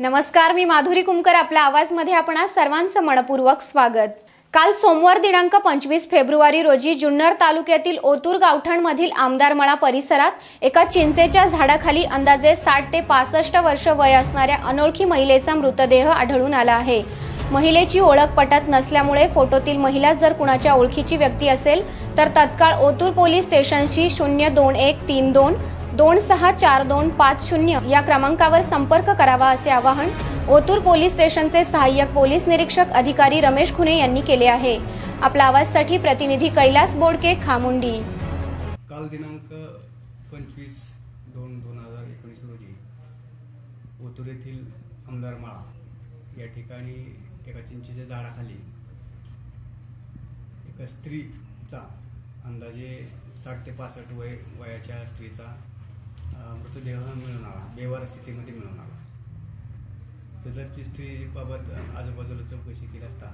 नमस्कार मी माधुरी कुमकर आपल्या आवाजमध्ये आपण सर्वांचं मनपूर्वक स्वागत. काल सोमवार दिनांक पंचवीस फेब्रुवारी रोजी जुन्नर तालुक्यातील ओतूर गावठणमधील आमदारमळा परिसरात एका चिंचेच्या झाडाखाली अंदाजे साठ ते पासष्ट वर्ष वय असणाऱ्या अनोळखी महिलेचा मृतदेह आढळून आला आहे. महिलेची ओळख पटत नसल्यामुळे फोटोतील महिला जर कुणाच्या ओळखीची व्यक्ती असेल तर तत्काळ ओतूर पोलीस स्टेशनशी शून्य दोन एक तीन दोन दोन सहा चार दोन पाच शून्य या क्रमांकावर संपर्क करावा असे आवाहन ओतूर पोलीस स्टेशनचे सहाय्यक पोलीस निरीक्षक अधिकारी रमेश खुने यांनी केले आहे. आपला आवाजसाठी प्रतिनिधी कैलास बोडके खामुंडी. काल दिनांक पंचवीस दोन दोन हजार एकोणीस रोजी ओतूर येथील आमदार माळा या ठिकाणी एका चिंचेच्या झाडाखाली एका स्त्रीचा अंदाजे साठ ते पासष्ट वय वयाच्या स्त्रीचा तो मृतदेह मिळून आला बेवार स्थितीमध्ये मिळून आला. सदरची स्त्रीबाबत आजूबाजूला चौकशी केली असता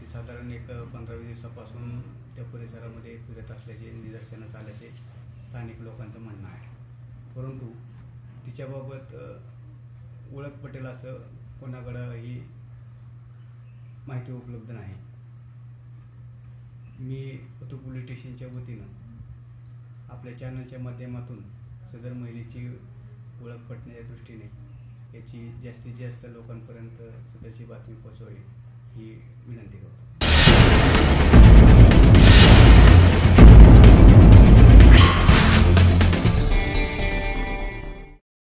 ती साधारण एक पंधरा वीस दिवसापासून त्या परिसरामध्ये फिरत असल्याचे निदर्शनास आल्याचे स्थानिक लोकांचं म्हणणं आहे. परंतु तिच्याबाबत ओळख पटेल असं कोणाकडं ही माहिती उपलब्ध नाही. मी पतू पोलीस स्टेशनच्या वतीनं आपल्या चॅनलच्या माध्यमातून सदर महिलेची ओळख पटण्याच्या दृष्टीने याची जास्तीत जास्त लोकांपर्यंत सदरची बातमी पोहोचवावी ही विनंती करतो.